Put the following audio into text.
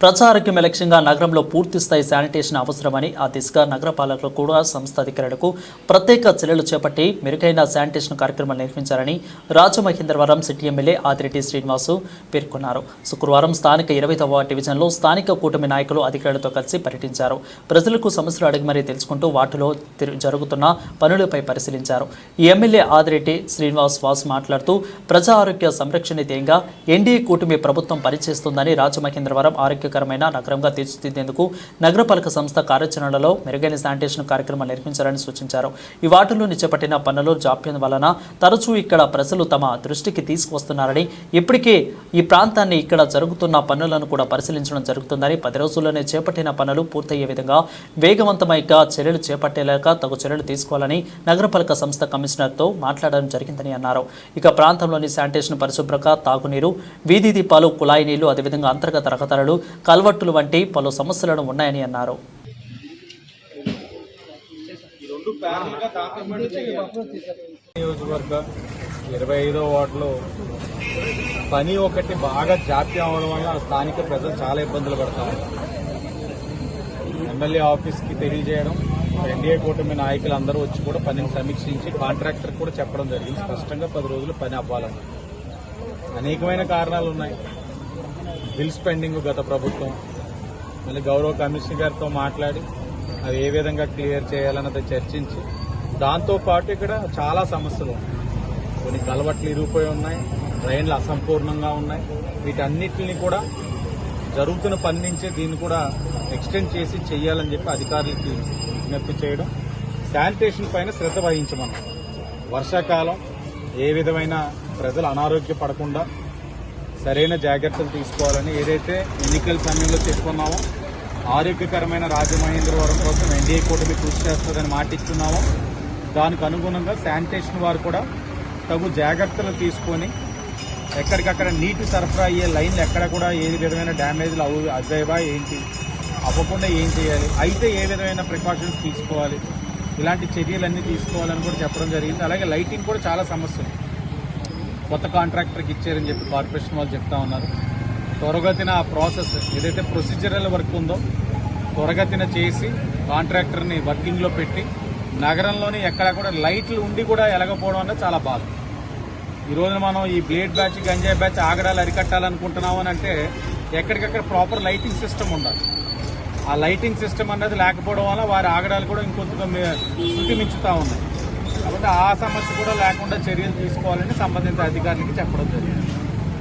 ప్రజారోగ్యం లక్ష్యంగా నగరంలో పూర్తి స్థాయి శానిటేషన్ అవసరమని ఆ దిశగా నగర పాలకులు కూడా సంస్థ అధికారులకు ప్రత్యేక చర్యలు చేపట్టి మెరుగైన శానిటేషన్ కార్యక్రమాలు నిర్వహించారని రాజమహేంద్రవరం సిటీ ఎమ్మెల్యే ఆదిరెడ్డి శ్రీనివాసు పేర్కొన్నారు. శుక్రవారం స్థానిక ఇరవైదవ డివిజన్లో స్థానిక కూటమి నాయకులు అధికారులతో కలిసి పర్యటించారు. ప్రజలకు సమస్యలు అడిగి మరీ తెలుసుకుంటూ వాటిలో జరుగుతున్న పనులపై పరిశీలించారు. ఈ ఎమ్మెల్యే ఆదిరెడ్డి శ్రీనివాస్ వాస్ మాట్లాడుతూ ప్రజా ఆరోగ్య సంరక్షణ ధ్యేయంగా ఎన్డీఏ కూటమి ప్రభుత్వం పనిచేస్తుందని రాజమహేంద్రవరం ఆరోగ్యకరమైన నగరంగా తీర్చిదిద్దేందుకు నగరపాలక సంస్థ కార్యాచరణలో మెరుగైన శానిటేషన్ కార్యక్రమాలు నిర్మించాలని సూచించారు. ఈ వాటిల్లోని చేపట్టిన పనులు జాప్యం వలన తరచూ ఇక్కడ ప్రజలు తమ దృష్టికి తీసుకువస్తున్నారని ఇప్పటికే ఈ ప్రాంతాన్ని ఇక్కడ జరుగుతున్న పనులను కూడా పరిశీలించడం జరుగుతుందని పది రోజుల్లోనే చేపట్టిన పనులు పూర్తయ్యే విధంగా వేగవంతమైగా చర్యలు చేపట్టేలాగా తగు చర్యలు తీసుకోవాలని నగరపాలక సంస్థ కమిషనర్తో మాట్లాడడం జరిగిందని అన్నారు. ఇక ప్రాంతంలోని శానిటేషన్ పరిశుభ్రత తాగునీరు వీధి దీపాలు కుళాయి నీళ్ళు అదేవిధంగా అంతర్గత రహదారులు కల్వర్టులు వంటి పలు సమస్యలను ఉన్నాయని అన్నారు. నియోజకవర్గ ఇరవై ఐదో వార్డులో పని ఒకటి బాగా జాప్యం అవడం వల్ల స్థానిక ప్రజలు చాలా ఇబ్బందులు పడతారు. ఎమ్మెల్యే ఆఫీస్కి తెలియజేయడం ఎన్డీఏ కూటమి నాయకులు అందరూ వచ్చి కూడా పనిని సమీక్షించి కాంట్రాక్టర్ కూడా చెప్పడం జరిగింది. స్పష్టంగా పది రోజులు పని అవ్వాలని. అనేకమైన కారణాలు ఉన్నాయి. బిల్స్ పెండింగ్ గత ప్రభుత్వం. మళ్ళీ గౌరవ కమిషనర్ గారితో మాట్లాడి అవి ఏ విధంగా క్లియర్ చేయాలన్నది చర్చించి దాంతో పాటు ఇక్కడ చాలా సమస్యలు ఉన్నాయి. కొన్ని కలవట్లు ఇరిగిపోయి ఉన్నాయి ట్రైన్లు అసంపూర్ణంగా ఉన్నాయి. వీటన్నిటిని కూడా జరుగుతున్న పని నుంచే దీన్ని కూడా ఎక్స్టెండ్ చేసి చెయ్యాలని చెప్పి అధికారులకి విజ్ఞప్తి చేయడం. శానిటేషన్ పైన శ్రద్ధ వహించమన్నాం వర్షాకాలం ఏ విధమైన ప్రజలు అనారోగ్య పడకుండా సరైన జాగ్రత్తలు తీసుకోవాలని ఏదైతే ఎన్నికల సమయంలో చెప్పుకున్నామో ఆరోగ్యకరమైన రాజమహేంద్రవరం కోసం ఎన్డీఏ కూటమి కృషి చేస్తుందని మాట ఇస్తున్నామో దానికి అనుగుణంగా శానిటేషన్ వారు కూడా తగు జాగ్రత్తలు తీసుకొని ఎక్కడికక్కడ నీటి సరఫరా అయ్యే లైన్లు ఎక్కడ కూడా ఏ విధమైన డ్యామేజ్లు అవు అవ్వేవా ఏంటి అవ్వకుండా ఏం చేయాలి అయితే ఏ విధమైన ప్రికాషన్స్ తీసుకోవాలి ఇలాంటి చర్యలన్నీ తీసుకోవాలని కూడా చెప్పడం జరిగింది. అలాగే లైటింగ్ కూడా చాలా సమస్య ఉంది. కొత్త కాంట్రాక్టర్కి ఇచ్చారని చెప్పి కార్పొరేషన్ వాళ్ళు చెప్తా ఉన్నారు. త్వరగతిన ఆ ప్రాసెస్ ఏదైతే ప్రొసీజరల్ వర్క్ ఉందో త్వరగతిన చేసి కాంట్రాక్టర్ని వర్కింగ్లో పెట్టి నగరంలోని ఎక్కడ కూడా లైట్లు ఉండి కూడా ఎలగపోవడం అనేది చాలా బాధ. ఈరోజు మనం ఈ బ్లేడ్ బ్యాచ్ గంజాయి బ్యాచ్ ఆగడాలు అరికట్టాలనుకుంటున్నాం అని అంటే ఎక్కడికక్కడ ప్రాపర్ లైటింగ్ సిస్టమ్ ఉండాలి. ఆ లైటింగ్ సిస్టమ్ అనేది లేకపోవడం వల్ల వారి ఆగడాలు కూడా ఇంకొంత శృతి మించుతూ ఉన్నాయి. కాకుండా ఆ సమస్య కూడా లేకుండా చర్యలు తీసుకోవాలని సంబంధిత అధికారులకి చెప్పడం జరిగింది.